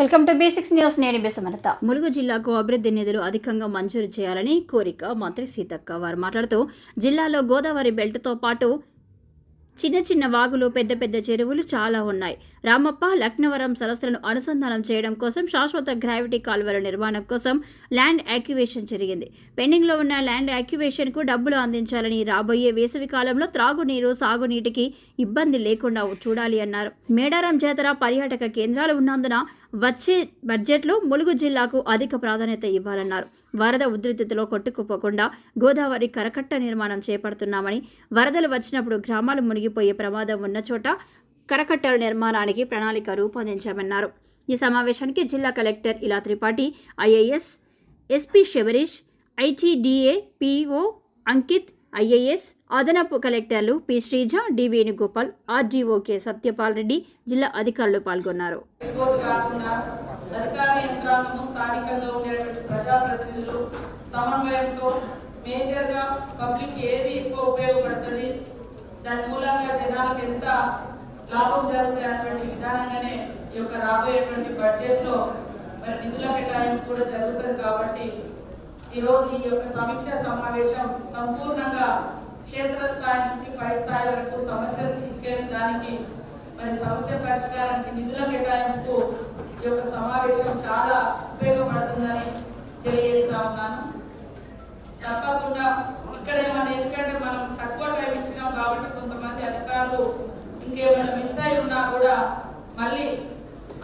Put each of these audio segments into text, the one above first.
Welcome to basics news నేను బిసమరత ములుగు జిల్లాకు అభివృద్ధి నిధులు అధికంగా మంజూరు చేయాలని కోరిక మంత్రి సీతక్క వారు మాట్లాడుతూ జిల్లాలో గోదావరి బెల్ట్తో పాటు చిన్న చిన్న వాగులు పెద్ద పెద్ద చెరువులు చాలా ఉన్నాయి. రామప్ప లక్నవరం సరస్సులను అనుసంధానం చేయడం కోసం శాశ్వత గ్రావిటీ కాలువల నిర్మాణం కోసం ల్యాండ్ యాక్యువేషన్ జరిగింది. పెండింగ్లో ఉన్న ల్యాండ్ యాక్యువేషన్కు డబ్బులు అందించాలని రాబోయే వేసవి కాలంలో త్రాగునీరు సాగునీటికి ఇబ్బంది లేకుండా చూడాలి అన్నారు. మేడారం జాతర పర్యాటక కేంద్రాలు ఉన్నందున వచ్చే బడ్జెట్లో ములుగు జిల్లాకు అధిక ప్రాధాన్యత ఇవ్వాలన్నారు. వరద ఉధృతిలో కొట్టుకుపోకుండా గోదావరి కరకట్ట నిర్మాణం చేపడుతున్నామని వరదలు వచ్చినప్పుడు గ్రామాలు మునిగిపోయే ప్రమాదం ఉన్న చోట కరకట్టల నిర్మాణానికి ప్రణాళిక రూపొందించామన్నారు. ఈ సమావేశానికి జిల్లా collector Ila Tripathi IAS SP Shabarish ITDA PO Ankit IAS అదనపు కలెక్టర్లు P Sreeja D Venugopal RDO K Satyapal Reddy జిల్లా అధికారులు పాల్గొన్నారు. అధికార యంత్రాంగము స్థానికంగా ఉండేటువంటి ప్రజాప్రతినిధులు సమన్వయంతో మేజర్గా పబ్లిక్ ఏది ఎక్కువ ఉపయోగపడుతుంది? దాని మూలంగా జనాలకు ఎంత లాభం జరుగుతుంది అనేటువంటి విధానంగానే ఈ యొక్క రాబోయేటువంటి బడ్జెట్లో మరి నిధుల కేటాయింపు కూడా జరుగుతుంది కాబట్టి ఈరోజు ఈ యొక్క సమీక్ష సమావేశం సంపూర్ణంగా క్షేత్రస్థాయి నుంచి పై స్థాయి వరకు సమస్యలు తీసుకెళ్ళి దానికి మరి సమస్య పరిష్కారానికి నిధుల కేటాయింపు ఈ యొక్క సమావేశం చాలా ఉపయోగపడుతుందని తెలియజేస్తా ఉన్నాను. తప్పకుండా ఇక్కడేమన్నా ఎందుకంటే మనం తక్కువ టైం ఇచ్చినాం కాబట్టి కొంతమంది అధికారులు ఇంకేమైనా మిస్ అయి ఉన్నా కూడా మళ్ళీ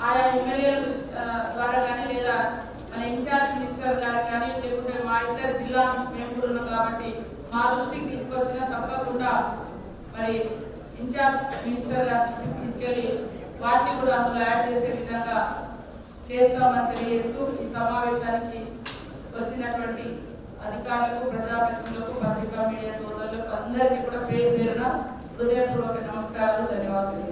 ఆయా ఎమ్మెల్యేల ద్వారా కానీ లేదా మన ఇన్ఛార్జ్ మినిస్టర్ గారు కానీ లేకుంటే మా ఇద్దరు జిల్లా నుంచి మేము కూడా ఉన్నాం కాబట్టి మా దృష్టికి తీసుకొచ్చినా తప్పకుండా మరి ఇన్ఛార్జ్ మినిస్టర్ గారి దృష్టికి తీసుకెళ్ళి వాటిని కూడా అందులో యాడ్ చేసే విధంగా చేస్తామని తెలియజేస్తూ ఈ సమావేశానికి వచ్చినటువంటి అధికారులకు ప్రజాప్రతినిధులకు పత్రికా మీడియా సోదరులకు అందరికీ కూడా పేరు పేరున హృదయపూర్వక నమస్కారాలు ధన్యవాదాలు తెలియజేస్తాను